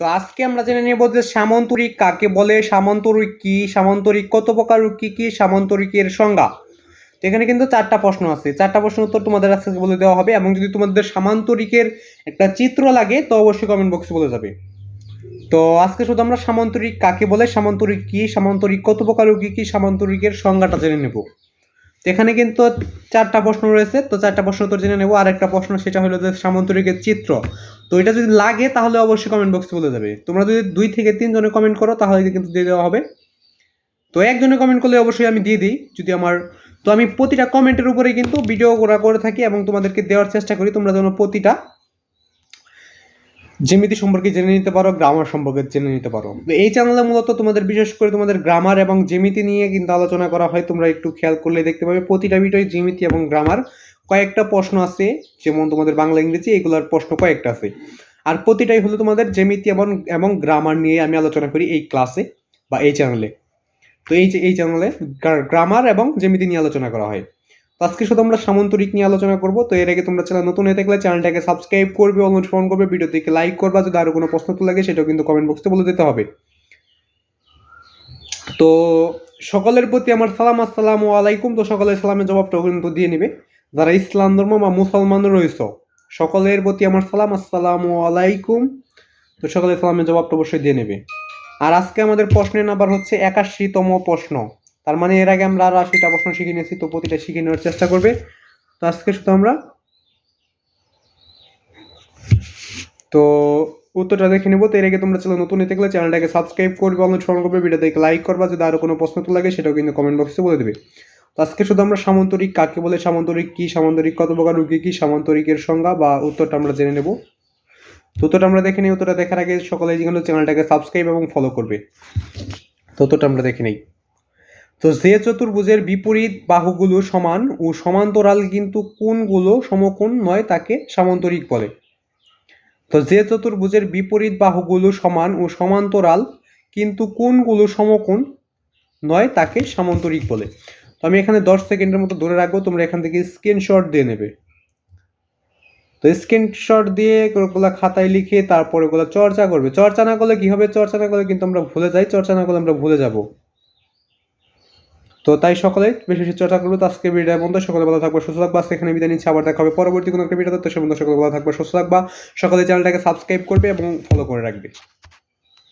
তো আজকে আমরা জেনে নেব যে সামন্তরিক কাকে বলে? সামন্তরিক কি? সামন্তরিক কত প্রকার কি কি? সামন্তরিকের সংজ্ঞা। তো এখানে কিন্তু চারটা প্রশ্ন আছে। চারটা প্রশ্ন উত্তর তোমাদের আজকে বলে দেওয়া হবে এবং যদি তোমাদের সামান্তরিকের একটা চিত্র লাগে, তো অবশ্যই কমেন্ট বক্সে বলে যাবে। তো আজকে শুধু আমরা সামান্তরিক কাকে বলে সামান্তরিক কি সামান্তরিক কত প্রকার কি কি? সামান্তরিকের সংজ্ঞাটা জেনে নেব। এখানে কিন্তু চারটা প্রশ্ন রয়েছে, তো চারটা প্রশ্ন তোর জেনে নেব। আর একটা প্রশ্ন, সেটা হলো যে সামন্তরিকের চিত্র। তো এটা যদি লাগে, তাহলে অবশ্যই কমেন্ট বক্সে বলে যাবে। তোমরা যদি দুই থেকে তিনজনে কমেন্ট করো, তাহলে কিন্তু দিয়ে দেওয়া হবে। তো একজনে কমেন্ট করলে অবশ্যই আমি দিয়ে দিই, যদি আমার তো আমি প্রতিটা কমেন্টের উপরেই কিন্তু ভিডিও করা করে থাকি এবং তোমাদেরকে দেওয়ার চেষ্টা করি, তোমরা যেন প্রতিটা জ্যামিতি সম্পর্কে জেনে নিতে পারো গ্রামার সম্পর্কে জেনে নিতে পারো। এই চ্যানেলে মূলত তোমাদের, বিশেষ করে তোমাদের গ্রামার এবং জ্যামিতি নিয়ে কিন্তু আলোচনা করা হয়, তোমরা একটু খেয়াল করলে দেখতে পাবে। প্রতিটা ভিডিওয় জ্যামিতি এবং গ্রামার কয়েকটা প্রশ্ন আছে, যেমন তোমাদের বাংলা, ইংরেজি, এগুলোর প্রশ্ন কয়েকটা আছে। আর প্রতিটাই হলো তোমাদের জ্যামিতি এবং এবং গ্রামার নিয়ে আমি আলোচনা করি এই ক্লাসে বা এই চ্যানেলে তো এই যে, এই চ্যানেলে গ্রামার এবং জ্যামিতি নিয়ে আলোচনা করা হয়। আজকে শুধু আমরা সামন্তরিক নিয়ে আলোচনা করব। তো এর আগে তোমরা চ্যানেল নতুন হয়ে থাকলে চ্যানেলটাকে সাবস্ক্রাইব করবে অনুসরণ করবে ভিডিও ভিডিওটিকে লাইক করবা, যদি আরও কোনো প্রশ্ন তো লাগে সেটাও কিন্তু কমেন্ট বক্সে বলে দিতে হবে। তো সকলের প্রতি আমার সালাম, আসসালাম আলাইকুম। তো সকলের সালামের জবাবটা কিন্তু দিয়ে নিবে। যারা ইসলাম ধর্ম বা মুসলমান রয়েছ, সকলের প্রতি আমার সালাম, আসসালাম আলাইকুম। তো সকলের সালামের জবাবটা অবশ্যই দিয়ে নেবে। আর আজকে আমাদের প্রশ্নের নাম্বার হচ্ছে একাশিতম প্রশ্ন। তার মানে এর আগে আমরা আরও আশিটা প্রশ্ন শিখে নিয়েছি, তো প্রতিটা শিখে নেওয়ার চেষ্টা করবে। তো আজকে শুধু আমরা তো উত্তরটা দেখে নেব। তো এর আগে তোমরা চ্যানেল নতুন হতে গেলে চ্যানেলটাকে সাবস্ক্রাইব করবে অনুসরণ করবে ভিডিওটাকে লাইক করবা, যদি আরও কোনো প্রশ্ন তো লাগে সেটাও কিন্তু কমেন্ট বক্সে বলে দেবে। তো আজকে শুধু আমরা সামন্তরিক কাকে বলে, সামন্তরিক কি, সামন্তরিক কত প্রকার রুগী কি, সামন্তরিকের সংজ্ঞা বা উত্তরটা আমরা জেনে নেব। তো উত্তরটা আমরা দেখে নিই, উত্তরটা দেখার আগে সকলে কিন্তু চ্যানেলটাকে সাবস্ক্রাইব এবং ফলো করবে। তো উত্তরটা আমরা দেখে নিই। তো যে চতুর্ভুজের বিপরীত বাহুগুলো সমান ও সমান্তরাল কিন্তু কোণগুলো সমকোণ নয় তাকে সামান্তরিক বলে। তো যে চতুর্ভুজের বিপরীত বাহুগুলো সমান ও সমান্তরাল কিন্তু কোণগুলো সমকোণ নয় তাকে সামান্তরিক বলে। তো আমি এখানে দশ সেকেন্ডের মতো ধরে রাখব, তোমরা এখান থেকে স্ক্রিনশট দিয়ে নেবে। তো স্ক্রিনশট দিয়ে ওগুলো খাতায় লিখে তারপরে ওগুলো চর্চা করবে। চর্চা না করলে কি হবে চর্চা না করলে কিন্তু আমরা ভুলে যাই, চর্চা না করলে আমরা ভুলে যাব। তো তাই সকলে বেশি বেশি চর্চা করব। আজকে ভিডিও বন্ধ সকলে ভালো থাকব, সুস্থ থাকব। এখানে বিদায় নিচ্ছে। আবার দেখা হবে পরবর্তী কোনো একটা ভিডিও তো সে সকলে ভালো থাকব, সুস্থ থাকবা। সকলে চ্যানেলটাকে সাবস্ক্রাইব করবে এবং ফলো করে রাখবে।